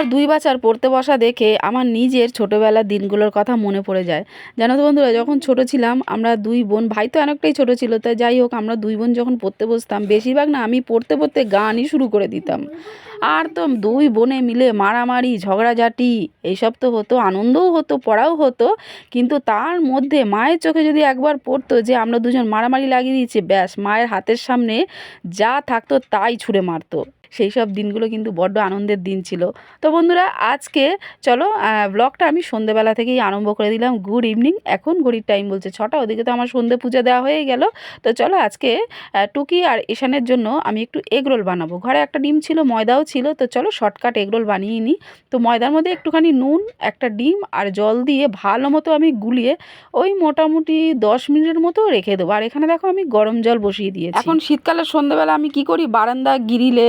আমার দুই বাচ্চার পড়তে বসা দেখে আমার নিজের ছোটোবেলার দিনগুলোর কথা মনে পড়ে যায়। জানো তো বন্ধুরা, যখন ছোট ছিলাম, আমরা দুই বোন, ভাই তো অনেকটাই ছোট ছিল তাই যাই হোক, আমরা দুই বোন যখন পড়তে বসতাম, বেশিরভাগ না আমি পড়তে পড়তে গানই শুরু করে দিতাম। আর তো দুই বোনে মিলে মারামারি, ঝগড়াঝাটি এইসব তো হতো, আনন্দও হতো, পড়াও হতো, কিন্তু তার মধ্যে মায়ের চোখে যদি একবার পড়তো যে আমরা দুজন মারামারি লাগিয়ে দিয়েছি, ব্যাস, মায়ের হাতের সামনে যা থাকতো তাই ছুঁড়ে মারতো। সেই সব দিনগুলো কিন্তু বড্ড আনন্দের দিন ছিল। তো বন্ধুরা, আজকে চলো ব্লগটা আমি সন্ধেবেলা থেকেই আরম্ভ করে দিলাম। গুড ইভিনিং এখন ঘড়ির টাইম বলছে ছটা, ওদিকে তো আমার সন্ধে পূজা দেওয়া হয়ে গেল। তো চলো আজকে টুকি আর ঈশানের জন্য আমি একটু এগরোল বানাবো। ঘরে একটা ডিম ছিল, ময়দাও ছিল। তো চলো শর্টকাট এগরোল বানিয়ে নিই তো ময়দার মধ্যে একটুখানি নুন, একটা ডিম আর জল দিয়ে ভালো মতো আমি গুলিয়ে ওই মোটামুটি দশ মিনিটের মতো রেখে দেবো। আর এখানে দেখো আমি গরম জল বসিয়ে দিয়েছি। এখন শীতকালের সন্ধ্যাবেলা আমি কি করি? বারান্দা গিরিলে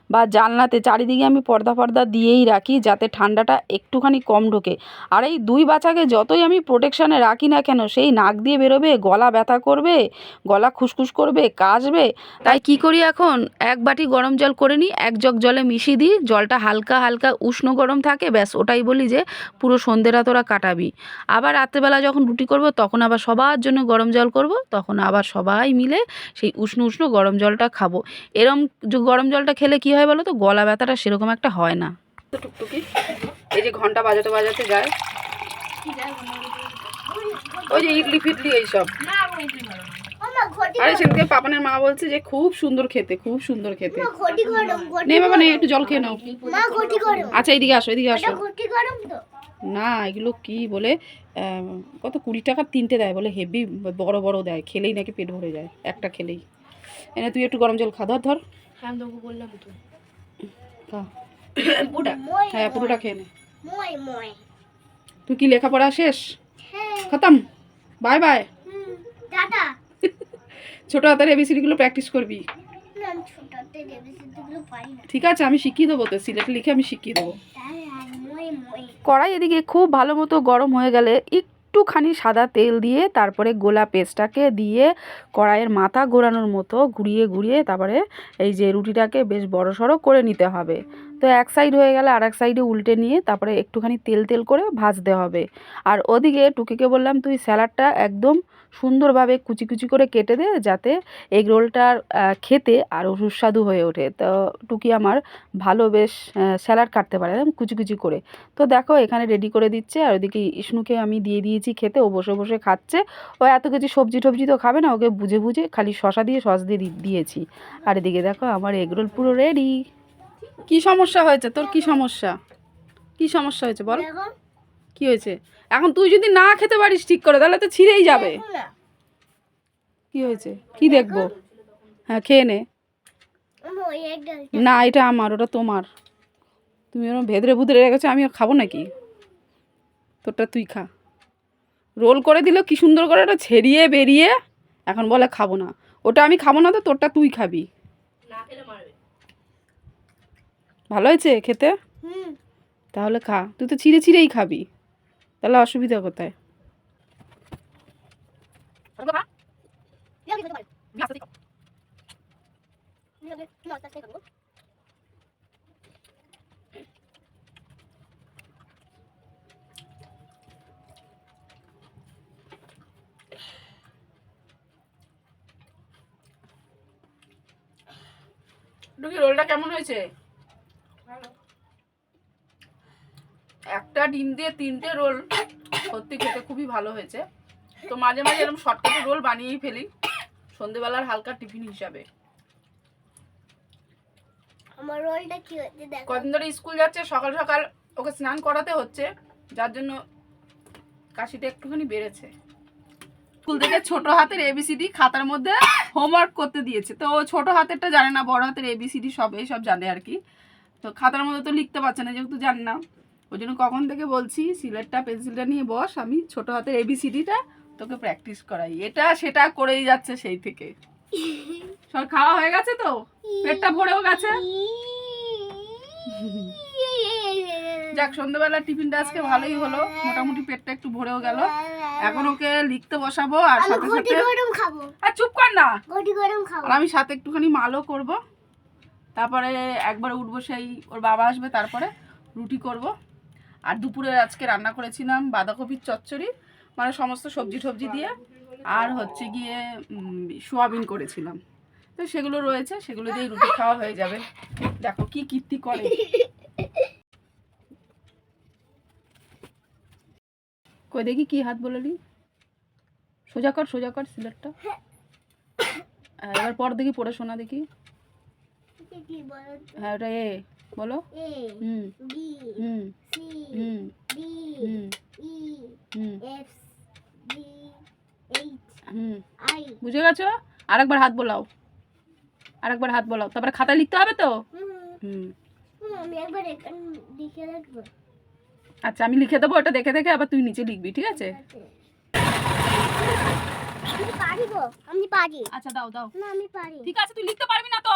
বা জানলাতে, চারিদিকে আমি পর্দা পর্দা দিয়েই রাখি যাতে ঠান্ডাটা একটুখানি কম ঢোকে। আর এই দুই বাচ্চাকে যতই আমি প্রোটেকশানে রাখি না কেন, সেই নাক দিয়ে বেরোবে, গলা ব্যথা করবে, গলা খুসখুস করবে, কাশবে। তাই কি করি এখন? এক বাটি গরম জল করে নিই, এক জগ জলে মিশিয়ে দিই, জলটা হালকা হালকা উষ্ণ গরম থাকে, ব্যাস ওটাই বলি যে পুরো সন্ধ্যেরা তোরা কাটাবি। আবার রাত্রেবেলা যখন রুটি করব, তখন আবার সবার জন্য গরম জল করব, তখন আবার সবাই মিলে সেই উষ্ণ উষ্ণ গরম জলটা খাব। এরম গরম জলটা খেলে কি হয় বলো তো? গলা ব্যথাটা সেরকম একটা হয় না। টুকটুকি। এই যে ঘণ্টা বাজাতে বাজাতে যায়। ওই যে ইডলি ফিডলি এইসব। আরে সেদিকে পাপানের মা বলছে যে খুব সুন্দর খেতে খুব সুন্দর খেতে। ঘটি গরম ঘটি নে বাবা নে একটু জল খেয়ে নাও। মা ঘটি গরম। আচ্ছা এইদিকে আসো এদিকে আসো। এটা ঘটি গরম তো। না এগুলো কি বলে কত কুড়ি টাকার তিনটে দেয় বলে হেভি বড় বড় দেয় খেলেই নাকি পেট ভরে যায় একটা খেলেই। এনে তুই একটু গরম জল খা ধর ধর। আমি বললাম তো। খা। পুরোটা হ্যাঁ পুরোটা খেয়ে নে। মই মই। তুই কি লেখাপড়া শেষ? হ্যাঁ। খতম? Bye bye. ছোটো হাতের এবিসিডিগুলো প্র্যাকটিস করবি। ঠিক আছে আমি শিখিয়ে দেবো তো সিলেটে লিখে আমি শিখিয়ে দেবো। তাই আর মই মই। কড়াই এদিকে খুব ভালো মতো গরম হয়ে গেলে একটুখানি সাদা তেল দিয়ে তারপরে গোলা পেস্টটাকে দিয়ে কড়াইয়ের মাথা ঘোরানোর মতো ঘুরিয়ে ঘুরিয়ে তারপরে এই যে রুটিটাকে বেশ বড় সড়ো করে নিতে হবে। তো এক সাইড হয়ে গেলে আর এক সাইডে উল্টে নিয়ে তারপরে একটুখানি তেল তেল করে ভাজতে হবে। আর ওদিকে টুকিকে বললাম, তুই স্যালাডটা একদম সুন্দরভাবে কুচি কুচি করে কেটে দে যাতে এগ রোলটার খেতে আরও সুস্বাদু হয়ে ওঠে। তো টুকি আমার ভালো বেশ স্যালাড কাটতে পারে একদম কুচি কুচি করে। তো দেখো এখানে রেডি করে দিচ্ছে আর ওদিকে ইষ্ণুকে আমি দিয়ে দিয়েছি খেতে। ও বসে বসে খাচ্ছে। ও এত কিছু সবজি টবজি তো খাবে না, ওকে বুঝে বুঝে খালি শশা দিয়ে, সস দিয়ে দিয়েছি। আর এদিকে দেখো আমার এগরোল পুরো রেডি কি সমস্যা হয়েছে? তোর কি সমস্যা? কি সমস্যা হয়েছে বল? কি হয়েছে? এখন তুই যদি না খেতে পারিস ঠিক করে তাহলে তো ছিঁড়েই যাবে। কি হয়েছে? কি দেখব? হ্যাঁ খেয়ে নে। না এটা আমার ওটা তোমার। তুমি ওরকম ভেদরে ভুদরে রেখেছো আমি আর খাব নাকি? তোরটা তুই খা। রোল করে দিল কি সুন্দর করে ওটা ছেড়িয়ে বেরিয়ে এখন বলে খাব না। ওটা আমি খাব না তো তোরটা তুই খাবি। ভালো হয়েছে খেতে? হুম। তাহলে খা। তুই তো ছিঁড়ে ছিঁড়েই খাবি। তাহলে অসুবিধা কোথায়? রোলটা কেমন হয়েছে? একটা ডিম দিয়ে তিনটে রোল সত্যি খেতে খুবই ভালো হয়েছে। তো মাঝে মাঝে এরকম শর্টকাটে রোল বানিয়েই ফেলি। সন্ধেবেলার হালকা টিফিন হিসাবে। আমার রোলটা কি হচ্ছে দেখো। কদিন ধরে স্কুল যাচ্ছে সকাল সকাল ওকে স্নান করাতে হচ্ছে যার জন্য কাশিটা একটুখানি বেড়েছে। স্কুল থেকে ছোট হাতের এবিসিডি খাতার মধ্যে হোমওয়ার্ক করতে দিয়েছে। তো ছোট হাতেরটা জানে না বড় হাতের এবিসিডি সব এইসব জানে আর কি। তো খাতার মধ্যে তো লিখতে পারছে না যেহেতু জানে না। ওই জন্য কখন থেকে বলছি সিলেটটা পেন্সিলটা নিয়ে বস আমি ছোট হাতের এবিসিডিটা তোকে প্র্যাকটিস করাই। এটা সেটা করেই যাচ্ছে সেই থেকে। সব খাওয়া হয়ে গেছে তো? পেটটা ভরেও গেছে? যাক সন্ধ্যাবেলা টিফিনটা আজকে ভালোই হলো। মোটামুটি পেটটা একটু ভরেও গেল। এখন ওকে লিখতে বসাবো আর সাথে সাথে আর চুপ কর না। আর আমি সাথে একটুখানি মালও করব। তারপরে একবার উঠবো সেই ওর বাবা আসবে তারপরে রুটি করব। আর দুপুরে আজকে রান্না করেছিলাম বাঁধাকপির চচ্চড়ি মানে সমস্ত সবজি টবজি দিয়ে। আর হচ্ছে গিয়ে সোয়াবিন করেছিলাম। তো সেগুলো রয়েছে সেগুলো দিয়ে রুটি খাওয়া হয়ে যাবে। দেখো কি কীর্তি করে। কই দেখি কি হাত বললি সোজা কর সোজা কর সিলেটটা। এবার পর দেখি পড়ে শোনা দেখি। হ্যাঁ ওটা এ। বলো। হুম হুম হুম হুম হুম। হুম। বুঝে গেছো? আরেকবার হাত বোলাও। আরেকবার হাত বোলাও। তারপরে খাতায় লিখতে হবে তো? হুম আচ্ছা আমি লিখে দেবো ওটা দেখে দেখে আবার তুই নিচে লিখবি ঠিক আছে। আমি পারিব আমি পারি। আচ্ছা দাও দাও। না আমি পারি। ঠিক আছে তুই লিখতে পারবি না তো?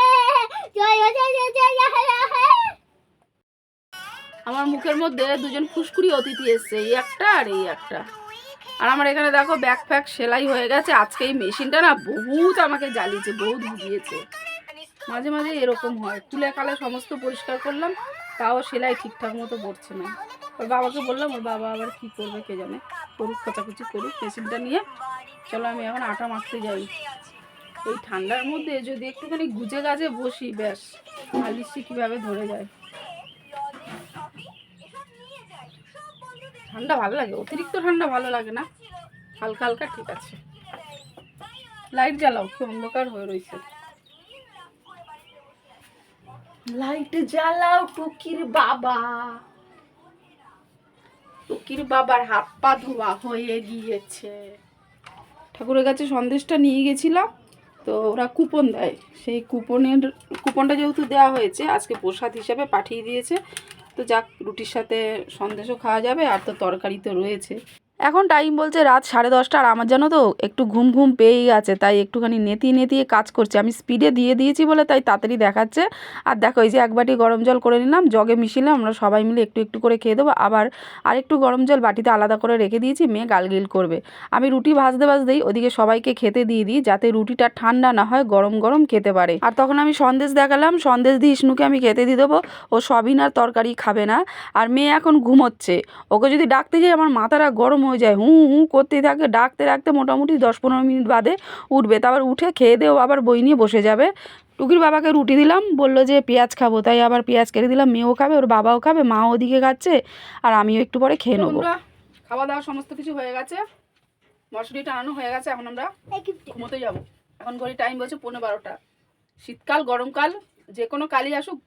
আমার মুখের মধ্যে দুজন ফুসকুড়ি অতিথি এসছে, এই একটা আর এই একটা। আর আমার এখানে দেখো ব্যাগ ফ্যাগ সেলাই হয়ে গেছে, আজকে এই মেশিনটা না বহুত আমাকে জ্বালিয়েছে, বহুত ভুগিয়েছে মাঝে মাঝে এরকম হয়, তুলে কালে সমস্ত পরিষ্কার করলাম, তাও সেলাই ঠিকঠাক মতো পড়ছে না। ওর বাবাকে বললাম, ওর বাবা আবার কি করবে কে জানে, করুক, খোঁচাখুচি করুক, মেশিনটা নিয়ে। চলো আমি এখন আটা মাখতে যাই। এই ঠান্ডার মধ্যে যদি একটুখানি গুজে গাজে বসি ব্যাস আলিশি কীভাবে ধরে যায়? ঠান্ডা ভালো লাগে অতিরিক্ত ঠান্ডা ভালো লাগে না? হালকা হালকা ঠিক আছে। লাইট জ্বালাও কি অন্ধকার হয়ে রয়েছে লাইট জ্বালাও টুকির বাবা। টুকির বাবার হাত পা ধোয়া হয়ে গিয়েছে। ঠাকুরের কাছে সন্দেশটা নিয়ে গেছিলাম। তো ওরা কুপন দেয়। সেই কুপনের, কুপনটা যেহেতু দেওয়া হয়েছে, আজকে প্রসাদ হিসাবে পাঠিয়ে দিয়েছে। তো যাক, রুটির সাথে সন্দেশও খাওয়া যাবে, আর তো তরকারি তো রয়েছে। এখন টাইম বলছে রাত সাড়ে দশটা আর আমার জানো তো একটু ঘুম ঘুম পেয়েই আছে, তাই একটুখানি নেতিয়ে নেতিয়ে কাজ করছে। আমি স্পিডে দিয়ে দিয়েছি বলে তাই তাড়াতাড়ি দেখাচ্ছে। আর দেখো, এই যে এক বাটি গরম জল করে নিলাম, জগে মিশিলাম, আমরা সবাই মিলে একটু একটু করে খেয়ে দেবো। আবার আরেকটু গরম জল বাটিতে আলাদা করে রেখে দিয়েছি, মেয়ে গালগিল করবে। আমি রুটি ভাজতে ভাজতেই ওদিকে সবাইকে খেতে দিয়ে দিই, যাতে রুটিটা ঠান্ডা না হয়, গরম গরম খেতে পারে। আর তখন আমি সন্দেশ দেখালাম, সন্দেশ দিয়ে ইষ্ণুকে আমি খেতে দিয়ে দেবো। ও সবিন আর তরকারি খাবে না। আর মেয়ে এখন ঘুমোচ্ছে। ওকে যদি ডাকতে যাই, আমার মাথাটা গরম হয়ে যায়। হুঁ হুঁ করতেই থাকে ডাকতে ডাকতে মোটামুটি দশ পনেরো মিনিট বাদে উঠবে। তারপর উঠে খেয়ে দেও আবার বই নিয়ে বসে যাবে। টুকির বাবাকে রুটি দিলাম বলল যে পেঁয়াজ খাব। তাই আবার পেঁয়াজ কেটে দিলাম মেয়েও খাবে ওর বাবাও খাবে মাও ওদিকে খাচ্ছে আর আমিও একটু পরে খেয়ে নেব। খাওয়া দাওয়া সমস্ত কিছু হয়ে গেছে। মশারি টানানো হয়ে গেছে এখন আমরা ঘুমোতে যাব। এখন ঘড়ি টাইম বলছে পনেরো বারোটা। শীতকাল গরমকাল যে কোনো কালই আসুক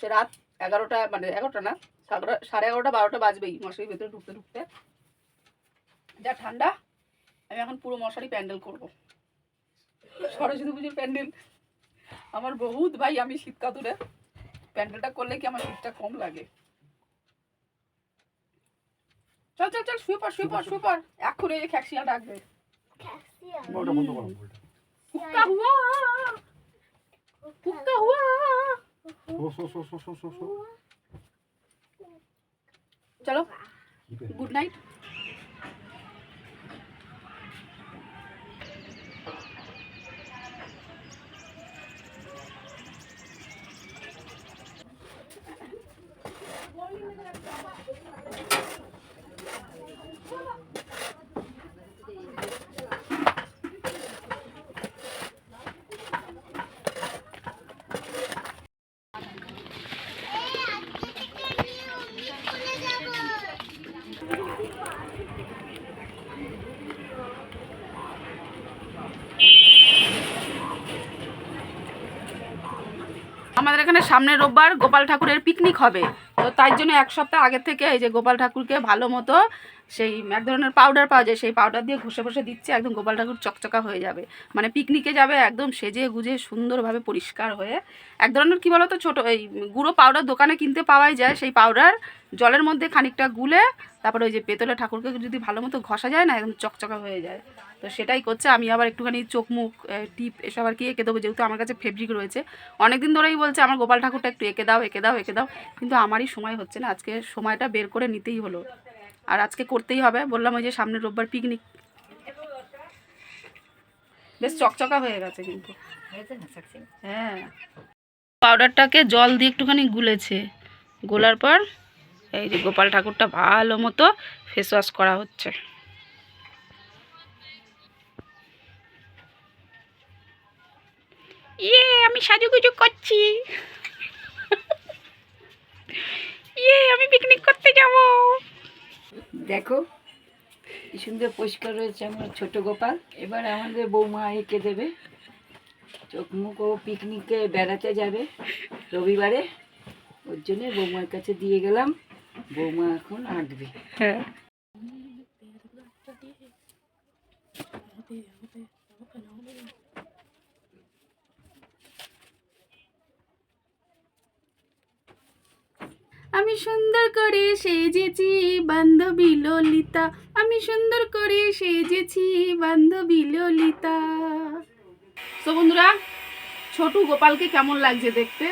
সে রাত এগারোটা মানে এগারোটা না সাড়ে এগারোটা বারোটা বাজবেই মশারির ভেতরে ঢুকতে ঢুকতে। যা ঠান্ডা আমি এখন পুরো মশারি প্যান্ডেল করব। সরস্বতী পুজোর প্যান্ডেল। আমার বহুত ভাই আমি শীত কাতুরে প্যান্ডেলটা করলে কি আমার শীতটা কম লাগে? চল চল চল শুয়ে পড় শুয়ে পড় শুয়ে পড়। এখন এই খ্যাকশিয়াল ডাকবে। হুয়া! হুয়া! চলো গুড নাইট আমাদের এখানে সামনের রোববার গোপাল ঠাকুরের পিকনিক হবে। তো তাই জন্য এক সপ্তাহ আগের থেকে এই যে গোপাল ঠাকুরকে ভালো মতো সেই এক ধরনের পাউডার পাওয়া যায়, সেই পাউডার দিয়ে ঘষে ঘষে দিচ্ছে, একদম গোপাল ঠাকুর চকচকা হয়ে যাবে। মানে পিকনিকে যাবে, একদম সেজে গুজে সুন্দরভাবে পরিষ্কার হয়ে এক ধরনের কী বলতো ছোটো এই গুঁড়ো পাউডার দোকানে কিনতে পাওয়াই যায় সেই পাউডার জলের মধ্যে খানিকটা গুলে তারপরে ওই যে পেতলে ঠাকুরকে যদি ভালো মতো ঘষা যায় না, একদম চকচকা হয়ে যায়। তো সেটাই করছে। আমি আবার একটুখানি চোখ মুখ টিপ এসব আর কি এঁকে দেবো যেহেতু আমার কাছে ফেব্রিক রয়েছে। অনেক দিন ধরেই বলছে আমার গোপাল ঠাকুরটা একটু এঁকে দাও এঁকে দাও এঁকে দাও। কিন্তু আমারই সময় হচ্ছে না। আজকে সময়টা বের করে নিতেই হলো। আর আজকে করতেই হবে। বললাম ওই যে সামনের রোববার পিকনিক বেশ চকচকা হয়ে গেছে কিন্তু। হ্যাঁ। পাউডারটাকে জল দিয়ে একটুখানি গুলেছে। গোলার পর এই যে গোপাল ঠাকুরটা ভালো মতো ফেস ওয়াশ করা হচ্ছে। ইয়ে আমি সাজুগুজু করছি। ইয়ে আমি পিকনিক করতে যাব। দেখো কি সুন্দর পরিষ্কার রয়েছে আমার ছোট গোপাল। এবার আমাদের বৌমা এঁকে দেবে। চোখ মুখ ও পিকনিকে বেড়াতে যাবে রবিবারে। ওর জন্য বৌমার কাছে দিয়ে গেলাম। বৌমা এখন আঁকবে। হ্যাঁ। আমি সুন্দর করে সেজেছি বান্ধবী ললিতা। আমি সুন্দর করে সেজেছি বান্ধবী ললিতা। তো বন্ধুরা, ছোটু গোপালকে কেমন লাগছে দেখতে?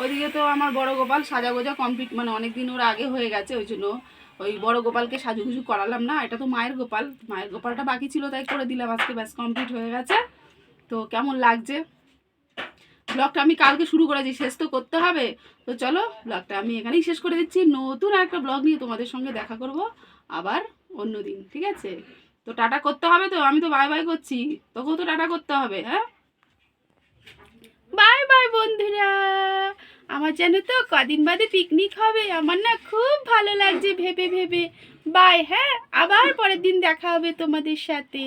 ওইদিকে তো আমার বড় গোপাল সাজা গোজা কমপ্লিট মানে অনেক দিন ওর আগে হয়ে গেছে, ওই জন্য ওই বড় গোপালকে সাজুগুজু করালাম না, এটা তো মায়ের গোপাল। মায়ের গোপালটা বাকি ছিল, তাই করে দিলাম, আজকে ব্যাস কমপ্লিট হয়ে গেছে। তো কেমন লাগছে? ব্লগটা আমি কালকে শুরু করেছি, শেষ তো করতে হবে। তো চলো ব্লগটা আমি এখানেই শেষ করে দিচ্ছি। নতুন একটা ব্লগ নিয়ে তোমাদের সঙ্গে দেখা করব আবার অন্য দিন, ঠিক আছে? তো টাটা করতে হবে তো, আমি তো বাই বাই করছি। তোকেও তো টাটা করতে হবে হ্যাঁ? বাই বাই বন্ধুরা। আমার যেন তো কদিন বাদে পিকনিক হবে, আমার না খুব ভালো লাগছে ভেবে ভেবে। বাই হ্যাঁ? আবার পরের দিন দেখা হবে তোমাদের সাথে।